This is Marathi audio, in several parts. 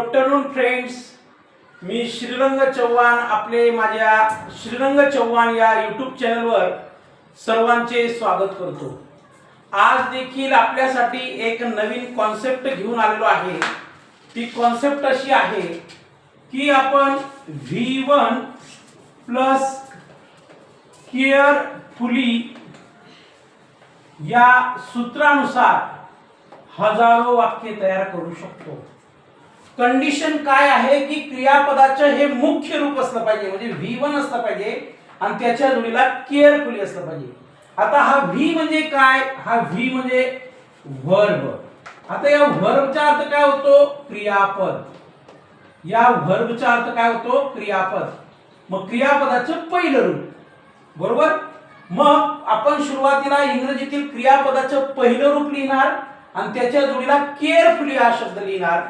आफ्टरनून फ्रेंड्स मी श्रीरंग चव्हाण आपले माझ्या श्रीरंग चव्हाण या यूट्यूब चॅनलवर सर्वांचे स्वागत करतो. आज देखील आपल्यासाठी एक नवीन कॉन्सेप्ट घेऊन आलेलो आहे. ती कॉन्सेप्ट अशी आहे की आपण व्ही वन प्लस केअरफुली या सूत्रानुसार हजारो वाक्य तयार करू शकतो. कंडिशन काय आहे की क्रियापदाचं हे मुख्य रूप असलं पाहिजे म्हणजे व्ही वन असलं पाहिजे आणि त्याच्या जोडीला केअरफुली असलं पाहिजे. आता हा व्ही म्हणजे काय? हा व्ही म्हणजे वर्ब आता या वर्बचा अर्थ काय होतो? क्रियापद. या वर्बचा अर्थ काय होतो? क्रियापद. मग क्रियापदाचं पहिलं रूप. बरोबर? मग आपण सुरुवातीला इंग्रजीतील क्रियापदाचं पहिलं रूप लिहिणार आणि त्याच्या जोडीला केअरफुली हा शब्द लिहिणार.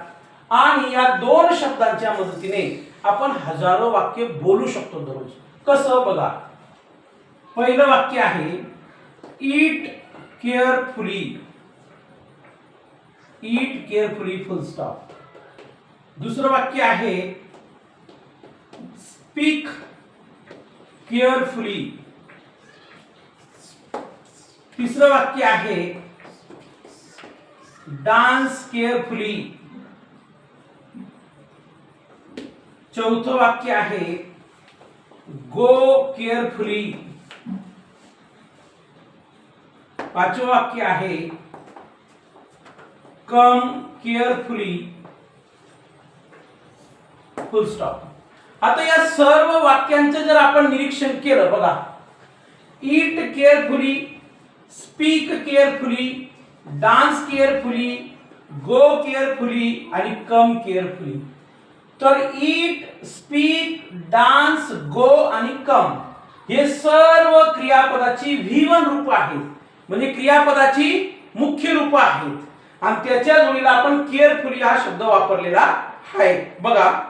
आणि या दोन शब्दांच्या मदतीने आपण हजारो वाक्य बोलू शकतो दररोज. कसं बघा? पहिलं वाक्य आहे eat carefully eat carefully full stop दुसरं वाक्य आहे स्पीक केअरफुली तिसरं वाक्य आहे डान्स केअरफुली चौथं वाक्य आहे गो केअरफुली पाचवं वाक्य आहे कम केअरफुली फुल स्टॉप आता या सर्व वाक्यांचं जर आपण निरीक्षण केलं बघा. Eat carefully speak carefully dance carefully go carefully आणि कम केअरफुली तर ईट स्पीक डान्स गो आणि कम हे सर्व क्रियापदाची व्हीवन रूप आहेत. म्हणजे क्रियापदाची मुख्य रूप आहेत. आणि त्याच्या जोडीला आपण केअरफुली हा शब्द वापरलेला आहे. बघा.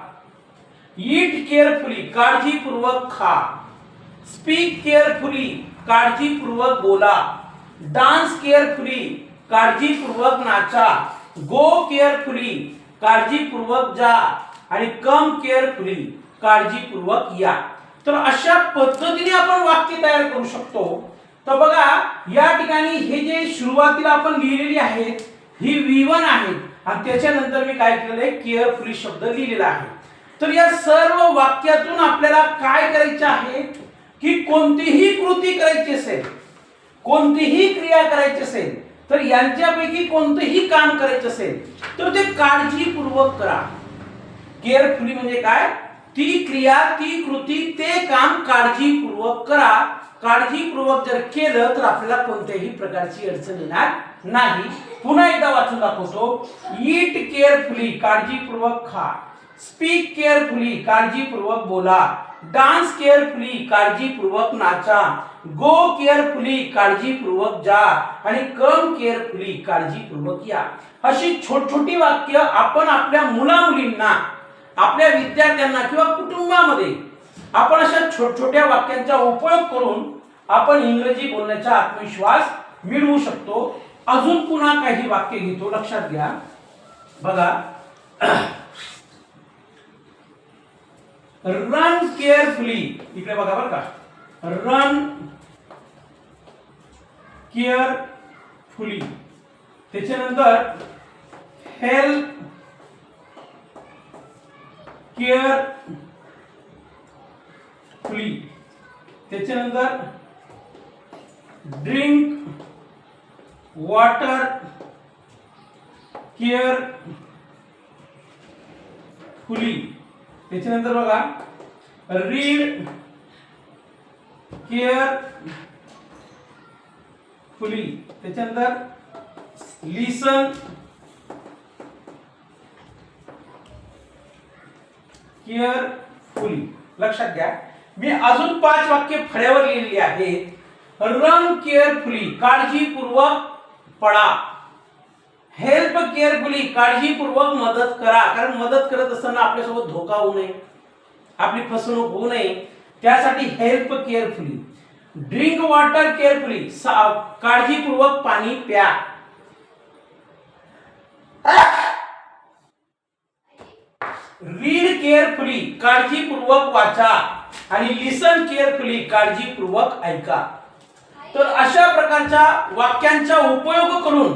ईट केअरफुली काळजीपूर्वक खा. स्पीक केअरफुली काळजीपूर्वक बोला. डान्स केअरफुली काळजीपूर्वक नाचा. गो केअरफुली काळजीपूर्वक जा. आणि कम केअरफुली काळजीपूर्वक या. तर अशा पद्धतीने आपण वाक्य तयार करू शकतो. तर बघा या ठिकाणी हे जे सुरुवातीला आपण लिहिलेली आहेत ही व्ही वन आहे. आणि त्याच्यानंतर मी काय केलेलं आहे? केअरफुली शब्द लिहिलेला आहे. तर या सर्व वाक्यातून आपल्याला काय करायचे आहे? की कोणतीही कृती करायची असेल कोणतीही क्रिया करायची असेल तर यांच्यापैकी कोणतेही काम करायचं असेल तर ते काळजीपूर्वक करा. केअरफुली म्हणजे काय? ती क्रिया ती कृती ते काम काळजीपूर्वक करा. काळजीपूर्वक जर केलं तर आपल्याला कोणत्याही प्रकारची अडचण येणार नाही. पुन्हा एकदा वाचून दाखवतो. ईट केअरफुली काळजीपूर्वक खा. स्पीक केअरफुली काळजीपूर्वक बोला. डान्स केअरफुली काळजीपूर्वक नाचा. गो केअरफुली काळजीपूर्वक जा. आणि कम केअरफुली काळजीपूर्वक या. अशी छोट छोटी वाक्य आपण आपल्या मुला मुलींना आपल्या विद्यार्थ्यांना किंवा कुटुंबामध्ये आपण अशा छोट छोट्या वाक्यांचा उपयोग करून आपण इंग्रजी बोलण्याचा आत्मविश्वास मिळवू शकतो. अजून पुन्हा काही वाक्य घेतो. लक्षात घ्या. बघा. रन केअरफुली इकडे बघा बरं का. रन केअरफुली त्याच्यानंतर हेल्प केअर फुली त्याच्यानंतर ड्रिंक वॉटर केअर फुली त्याच्यानंतर बघा रीड केअर फुली त्याच्यानंतर लिसन केअरफुली लक्षात घ्या. मी अजून पाच वाक्य फळ्यावर लिहिलेली आहेत. रन केअरफुली काळजीपूर्वक पडा हेल्प केअरफुली काळजीपूर्वक मदत करा. कारण मदत करत असताना आपल्यासोबत धोका होऊ नये. आपली फसवणूक होऊ नये. त्यासाठी help carefully drink water carefully काळजीपूर्वक पाणी प्या. रीड केअरफुली काळजीपूर्वक वाचा आणि लिसन केअरफुली काळजीपूर्वक ऐका. तर अशा प्रकारच्या वाक्यांचा उपयोग करून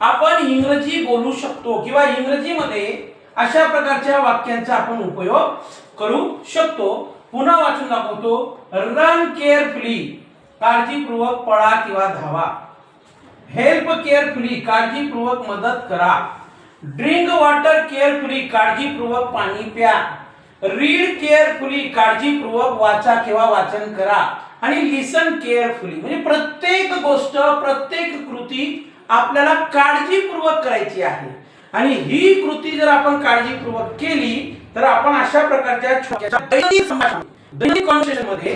आपण इंग्रजी बोलू शकतो किंवा इंग्रजीमध्ये अशा प्रकारच्या वाक्यांचा आपण उपयोग करू शकतो. पुन्हा वाचून दाखवतो. रन केअरफुली काळजीपूर्वक पळा किंवा धावा. हेल्प केअरफुली काळजीपूर्वक मदत करा. ड्रिंक वॉटर केअरफुली काळजीपूर्वक पाणी प्या. रीड केअरफुली काळजीपूर्वक वाचा किंवा वाचन करा. आणि लिसन केअरफुली म्हणजे प्रत्येक गोष्ट प्रत्येक कृती आपल्याला काळजीपूर्वक करायची आहे. आणि ही कृती जर आपण काळजीपूर्वक केली तर आपण अशा प्रकारच्या छोट्या दैनिक संभाषण दैनिकमध्ये